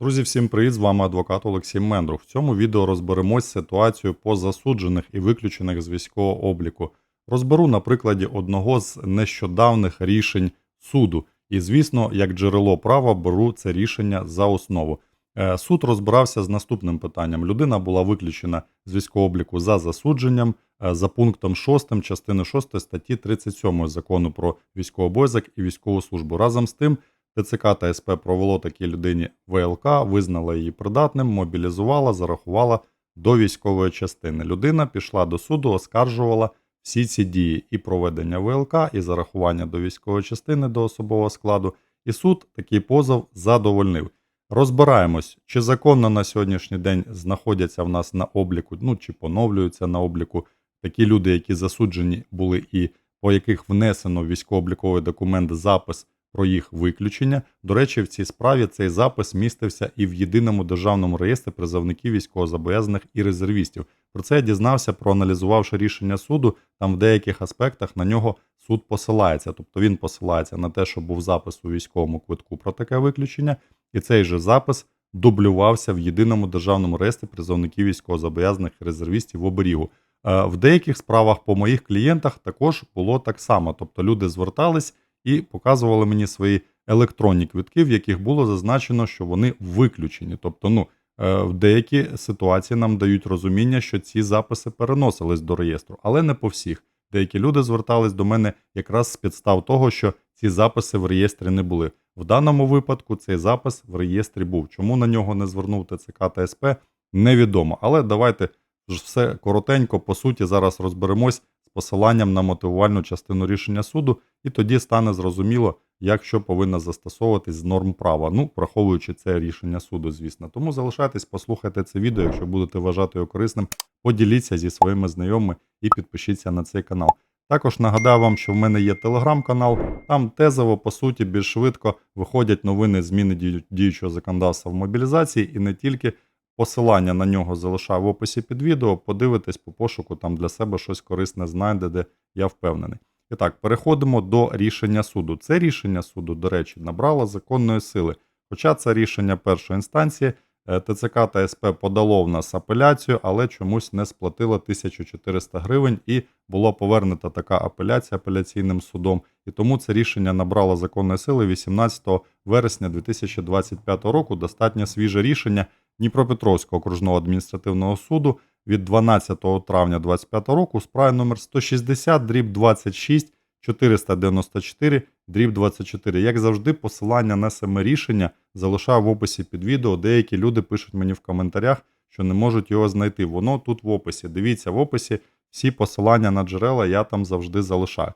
Друзі, всім привіт! З вами адвокат Олексій Мендрух. В цьому відео розберемось з ситуацією по засуджених і виключених з військового обліку. Розберу на прикладі одного з нещодавних рішень суду. І, звісно, як джерело права беру це рішення за основу. Е, Суд розбирався з наступним питанням. Людина була виключена з військового обліку за засудженням е, за пунктом 6 частини 6 статті 37 закону про військовий обов'язок і військову службу. Разом з тим, ТЦК та СП провело такій людині ВЛК, визнала її придатним, мобілізувала, зарахувала до військової частини. Людина пішла до суду, оскаржувала всі ці дії і проведення ВЛК, і зарахування до військової частини до особового складу. І суд такий позов задовольнив. Розбираємось, чи законно на сьогоднішній день знаходяться в нас на обліку, ну чи поновлюються на обліку такі люди, які засуджені були і по яких внесено в військово-обліковий документ запис про їх виключення. До речі, в цій справі цей запис містився і в єдиному державному реєстрі призовників військовозобов'язаних і резервістів. Про це я дізнався, проаналізувавши рішення суду. Там в деяких аспектах на нього суд посилається. Тобто він посилається на те, що був запис у військовому квитку про таке виключення, і цей же запис дублювався в єдиному державному реєстрі призовників військовозобов'язаних і резервістів в оберігу. Е, В деяких справах по моїх клієнтах також було так само. Тобто люди звертались і показували мені свої електронні квитки, в яких було зазначено, що вони виключені. Тобто, ну е, в деякі ситуації нам дають розуміння, що ці записи переносились до реєстру, але не по всіх. Деякі люди звертались до мене якраз з підстав того, що ці записи в реєстрі не були. В даному випадку цей запис в реєстрі був. Чому на нього не звернув ТЦК та СП, невідомо. Але давайте все коротенько, по суті, зараз розберемось з посиланням на мотивувальну частину рішення суду, і тоді стане зрозуміло, як що повинно застосовуватись з норм права. Ну, враховуючи це рішення суду, звісно. Тому залишайтесь, послухайте це відео. Якщо будете вважати його корисним, поділіться зі своїми знайомими і підпишіться на цей канал. Також нагадаю вам, що в мене є телеграм-канал. Там тезово, по суті, більш швидко виходять новини зміни діючого законодавства в мобілізації і не тільки. Посилання на нього залишаю в описі під відео. Подивитесь по пошуку, там для себе щось корисне знайдете, я впевнений. І так, переходимо до рішення суду. Це рішення суду, до речі, набрало законної сили. Хоча це рішення першої інстанції, е, ТЦК та СП подало в нас апеляцію, але чомусь не сплатило 1400 гривень і була повернута така апеляція апеляційним судом. І тому це рішення набрало законної сили 18 вересня 2025 року. Достатньо свіже рішення Дніпропетровського окружного адміністративного суду від 12 травня 2025 року справі номер 160 дріб 26 494 дріб 24. Як завжди, посилання на саме рішення залишаю в описі під відео. Деякі люди пишуть мені в коментарях, що не можуть його знайти. Воно тут в описі. Дивіться в описі всі посилання на джерела я там завжди залишаю.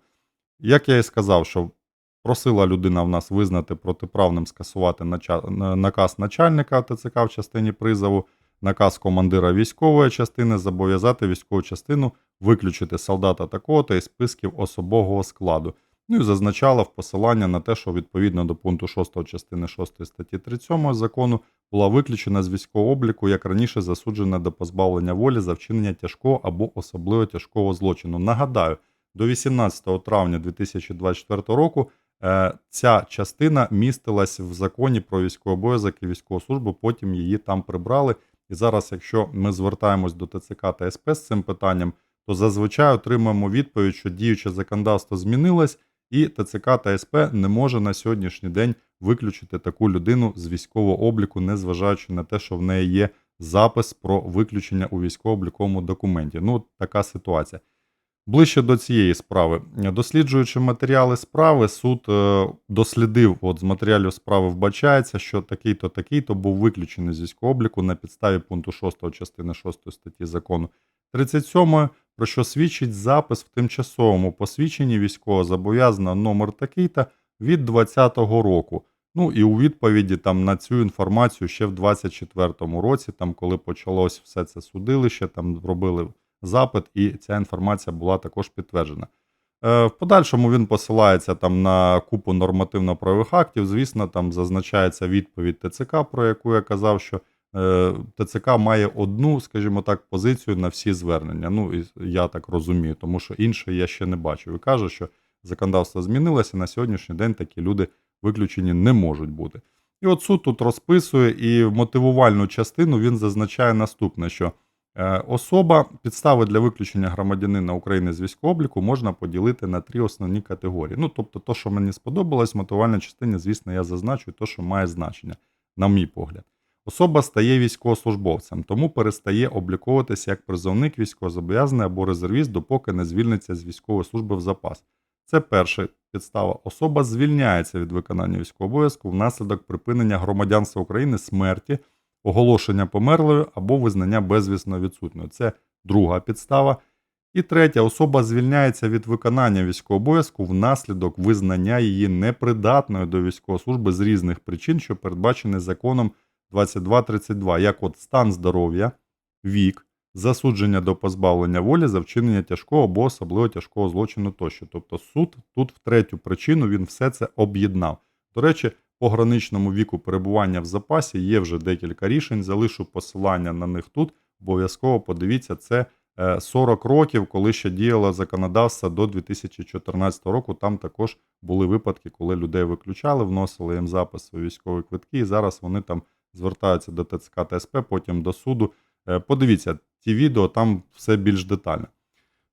Як я і сказав, що просила людина в нас визнати протиправним скасувати наказ начальника ТЦК в частині призову, наказ командира військової частини зобов'язати військову частину виключити солдата такого-то із списків особового складу. Ну і зазначала в посилання на те, що відповідно до пункту 6 частини 6 статті 37 закону була виключена з військового обліку, як раніше засуджена до позбавлення волі за вчинення тяжкого або особливо тяжкого злочину. Нагадаю, до 18 травня 2024 року ця частина містилась в законі про військовий обов'язок і військову службу, потім її там прибрали. І зараз, якщо ми звертаємось до ТЦК та СП з цим питанням, то зазвичай отримуємо відповідь, що діюче законодавство змінилось, і ТЦК та СП не може на сьогоднішній день виключити таку людину з військового обліку, незважаючи на те, що в неї є запис про виключення у військово-обліковому документі. Ну, така ситуація. Ближче до цієї справи, досліджуючи матеріали справи, суд е, дослідив, от з матеріалів справи вбачається, що такий-то, такий-то був виключений з військового обліку на підставі пункту 6 частини 6 статті закону 37, про що свідчить запис в тимчасовому посвідченні військового зобов'язаного номер такий-то від 2020 року. Ну і у відповіді там на цю інформацію ще в 24-му році, там коли почалось все це судилище, там робили запит, і ця інформація була також підтверджена. Е, В подальшому він посилається там на купу нормативно-правових актів. Звісно, там зазначається відповідь ТЦК, про яку я казав, що е, ТЦК має одну, скажімо так, позицію на всі звернення. Ну, і я так розумію, тому що іншої я ще не бачив. І каже, що законодавство змінилося. На сьогоднішній день такі люди виключені не можуть бути. І от суд тут розписує, і мотивувальну частину він зазначає наступне, що особа підстави для виключення громадянина України з військовообліку можна поділити на три основні категорії. Ну, тобто, то, що мені сподобалось, в мотивувальній частині, звісно, я зазначу те, що має значення, на мій погляд. Особа стає військовослужбовцем, тому перестає обліковуватися як призовник військовозобов'язаний або резервіст, допоки не звільниться з військової служби в запас. Це перша підстава. Особа звільняється від виконання військового обов'язку внаслідок припинення громадянства України, смерті, оголошення померлою або визнання безвісно відсутньою. Це друга підстава. І третя особа звільняється від виконання військового обов'язку внаслідок визнання її непридатною до військової служби з різних причин, що передбачені законом 2232, як от стан здоров'я, вік, засудження до позбавлення волі за вчинення тяжкого або особливо тяжкого злочину тощо. Тобто суд тут в третю причину він все це об'єднав. До речі, по граничному віку перебування в запасі є вже декілька рішень. Залишу посилання на них тут. Обов'язково подивіться, це е, 40 років, коли ще діяло законодавство до 2014 року. Там також були випадки, коли людей виключали, вносили їм запис у військові квитки, і зараз вони там звертаються до ТЦК та СП, потім до суду. Е, Подивіться ті відео, там все більш детально.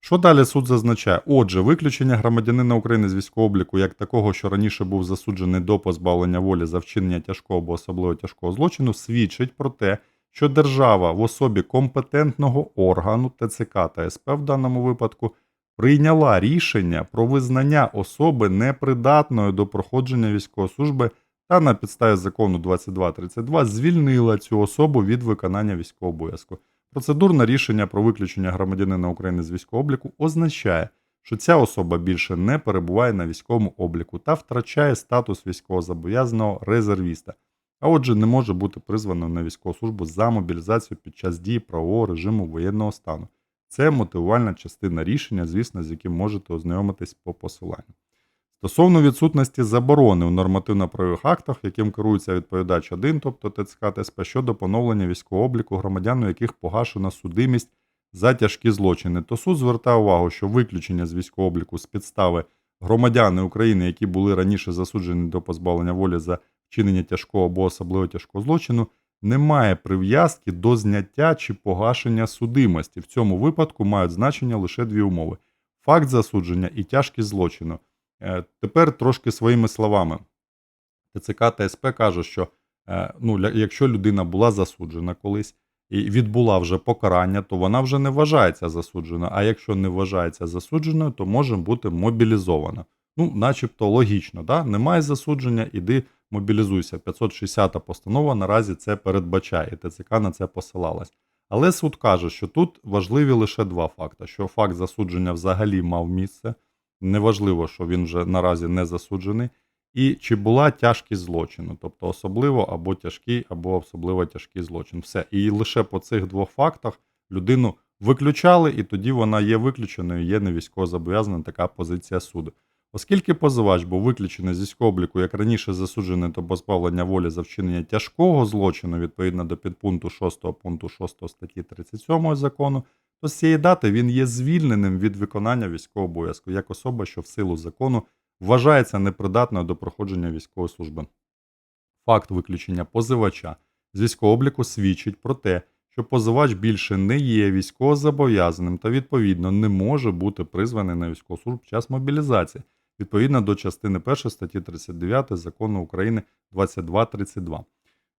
Що далі суд зазначає? Отже, виключення громадянина України з військового обліку як такого, що раніше був засуджений до позбавлення волі за вчинення тяжкого або особливо тяжкого злочину, свідчить про те, що держава в особі компетентного органу ТЦК та СП в даному випадку прийняла рішення про визнання особи непридатною до проходження військової служби та на підставі закону 2232 звільнила цю особу від виконання військового обов'язку. Процедурне рішення про виключення громадянина України з військового обліку означає, що ця особа більше не перебуває на військовому обліку та втрачає статус військовозобов'язаного резервіста, а отже, не може бути призвано на військову службу за мобілізацію під час дії правового режиму воєнного стану. Це мотивувальна частина рішення, звісно, з яким можете ознайомитись по посиланню. Стосовно відсутності заборони у нормативно-правових актах, яким керується відповідач 1, тобто ТЦК та СП, щодо поновлення військового обліку громадян, у яких погашена судимість за тяжкі злочини, то суд звертає увагу, що виключення з військового обліку з підстави громадяни України, які були раніше засуджені до позбавлення волі за вчинення тяжкого або особливо тяжкого злочину, не має прив'язки до зняття чи погашення судимості. В цьому випадку мають значення лише дві умови: факт засудження і тяжкість злочину. Е, Тепер трошки своїми словами. ТЦК та СП каже, що е, ну, якщо людина була засуджена колись і відбула вже покарання, то вона вже не вважається засудженою. А якщо не вважається засудженою, то може бути мобілізована. Ну, начебто логічно, да? немає засудження, іди мобілізуйся. 560 постанова наразі це передбачає, і ТЦК на це посилалась. Але суд каже, що тут важливі лише два факти: що факт засудження взагалі мав місце, неважливо, що він вже наразі не засуджений, і чи була тяжкість злочину, тобто особливо або тяжкий, або особливо тяжкий злочин. Все. І лише по цих двох фактах людину виключали, і тоді вона є виключеною, є не військовозобов'язана така позиція суду. Оскільки позивач був виключений з військового обліку, як раніше засуджений до позбавлення волі за вчинення тяжкого злочину відповідно до підпункту 6 пункту 6 статті 37 закону, то з цієї дати він є звільненим від виконання військового обов'язку як особа, що в силу закону вважається непридатною до проходження військової служби. Факт виключення позивача з військового обліку свідчить про те, що позивач більше не є військовозобов'язаним та відповідно не може бути призваний на військову службу під час мобілізації відповідно до частини 1 статті 39 закону України 2232.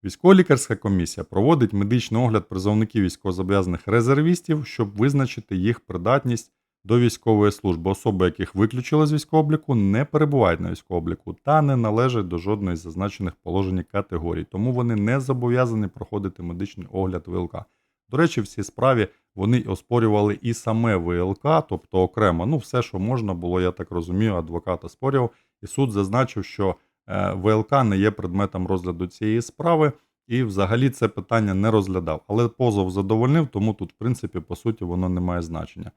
Військово-лікарська комісія проводить медичний огляд призовників військовозобов'язаних резервістів, щоб визначити їх придатність до військової служби. Особи, яких виключили з військового обліку, не перебувають на військовому та не належать до жодної з зазначених положень категорій, тому вони не зобов'язані проходити медичний огляд ВЛК. До речі, в цій справі вони оспорювали і саме ВЛК, тобто окремо, ну все, що можна було, я так розумію, адвокат оспорював, і суд зазначив, що ВЛК не є предметом розгляду цієї справи, і взагалі це питання не розглядав. Але позов задовольнив, тому тут, в принципі, по суті, воно не має значення.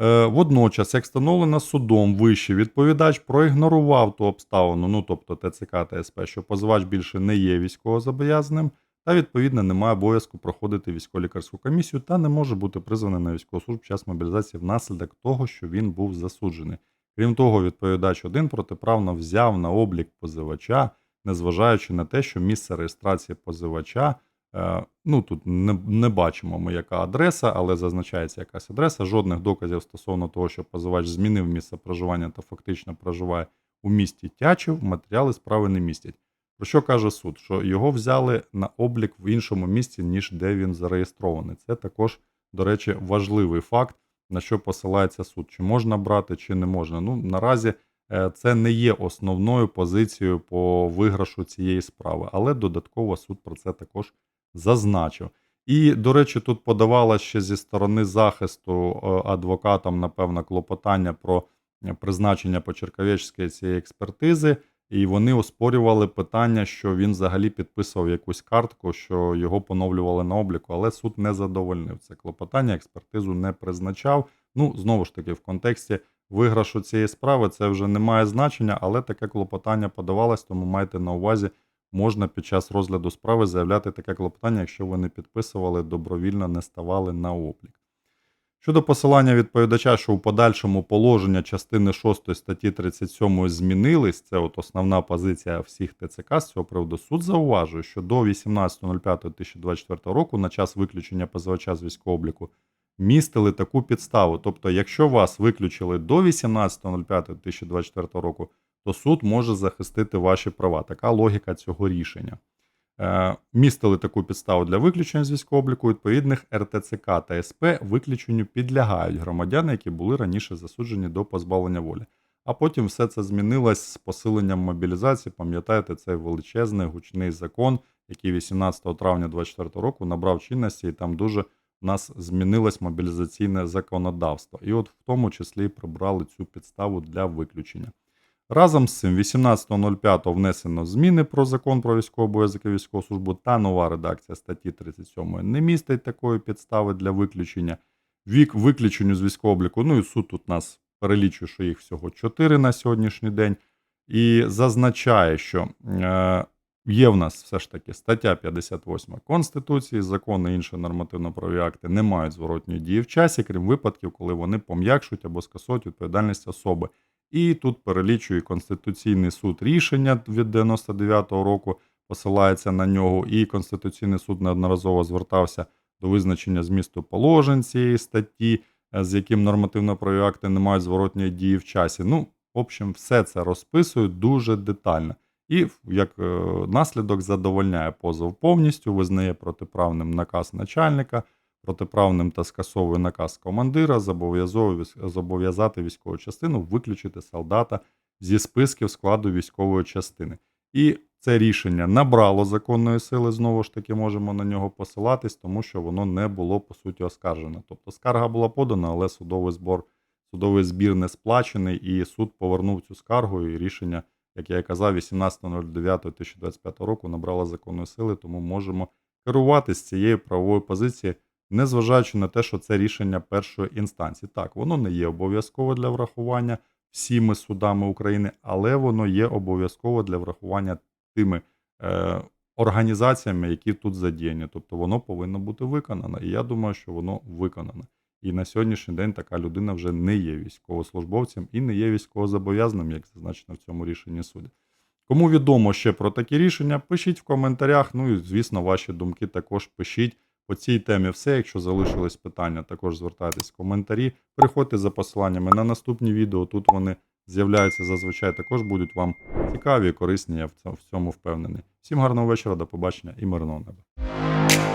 Е, Водночас, як встановлено судом, вищий відповідач проігнорував ту обставину, ну тобто ТЦК та СП, що позивач більше не є військовозобов'язаним, та відповідно не має обов'язку проходити військово-лікарську комісію та не може бути призваний на військову службу час мобілізації внаслідок того, що він був засуджений. Крім того, відповідач один протиправно взяв на облік позивача незважаючи на те, що місце реєстрації позивача. е, Ну, тут не, не бачимо ми, яка адреса, але зазначається якась адреса. Жодних доказів стосовно того, що позивач змінив місце проживання та фактично проживає у місті Тячів, матеріали справи не містять. Про що каже суд? Що його взяли на облік в іншому місці, ніж де він зареєстрований. Це також, до речі, важливий факт, на що посилається суд. Чи можна брати, чи не можна. Ну, наразі е, це не є основною позицією по виграшу цієї справи, але додатково суд про це також зазначив. І, до речі, тут подавала ще зі сторони захисту е, адвокатам, напевно, клопотання про е, призначення Почерковецької цієї експертизи. І вони оспорювали питання, що він взагалі підписував якусь картку, що його поновлювали на обліку, але суд не задовольнив це клопотання, експертизу не призначав. Ну, знову ж таки, в контексті виграшу цієї справи це вже не має значення, але таке клопотання подавалось, тому майте на увазі, можна під час розгляду справи заявляти таке клопотання, якщо ви не підписували, добровільно не ставали на облік. Щодо посилання відповідача, що у подальшому положення частини 6 статті 37 змінились, це от основна позиція всіх ТЦК з цього приводу. Суд зауважує, що до 18.05.2024 року на час виключення позивача з військового обліку містили таку підставу. Тобто, якщо вас виключили до 18.05.2024 року, то суд може захистити ваші права. Така логіка цього рішення. Е, Містили таку підставу для виключення з військового відповідних РТЦК та СП виключенню підлягають громадяни, які були раніше засуджені до позбавлення волі. А потім все це змінилось з посиленням мобілізації. Пам'ятаєте, цей величезний гучний закон, який 18 травня 2024 року набрав чинності, і там дуже у нас змінилось мобілізаційне законодавство. І от в тому числі прибрали цю підставу для виключення. Разом з цим 18.05 внесено зміни про закон про військовий обов'язок і військову службу та нова редакція статті 37 не містить такої підстави для виключення. Вік виключенню з військового обліку. Ну і суд тут нас перелічує, що їх всього 4 на сьогоднішній день. І зазначає, що е, є в нас все ж таки стаття 58 Конституції, закони інші нормативно-правові акти не мають зворотньої дії в часі, крім випадків, коли вони пом'якшують або скасують відповідальність особи. І тут перелічує Конституційний суд рішення від 99-го року, посилається на нього, і Конституційний суд неодноразово звертався до визначення змісту положень цієї статті, е, з яким нормативно-правові акти не мають зворотньої дії в часі. Ну, в общем, все це розписують дуже детально. І як е, наслідок задовольняє позов повністю, визнає протиправним наказ начальника, протиправним та скасовує наказ командира, зобов'язати військову частину виключити солдата зі списків складу військової частини. І це рішення набрало законної сили, знову ж таки, можемо на нього посилатись, тому що воно не було по суті оскаржено. Тобто скарга була подана, але судовий збор, судовий збір не сплачений, і суд повернув цю скаргу, і рішення, як я казав, 18.09.2025 року набрало законної сили, тому можемо керуватися цією правовою позицією, незважаючи на те, що це рішення першої інстанції. Так, воно не є обов'язково для врахування всіми судами України, але воно є обов'язково для врахування тими е, організаціями, які тут задіяні. Тобто воно повинно бути виконано. І я думаю, що воно виконано. І на сьогоднішній день така людина вже не є військовослужбовцем і не є військовозобов'язаним, як зазначено в цьому рішенні суду. Кому відомо ще про такі рішення, пишіть в коментарях. Ну і звісно, ваші думки також пишіть. По цій темі все. Якщо залишились питання, також звертайтесь в коментарі. Переходьте за посиланнями на наступні відео. Тут вони з'являються зазвичай. Також будуть вам цікаві і корисні. Я в цьому- впевнений. Всім гарного вечора, до побачення і мирного неба.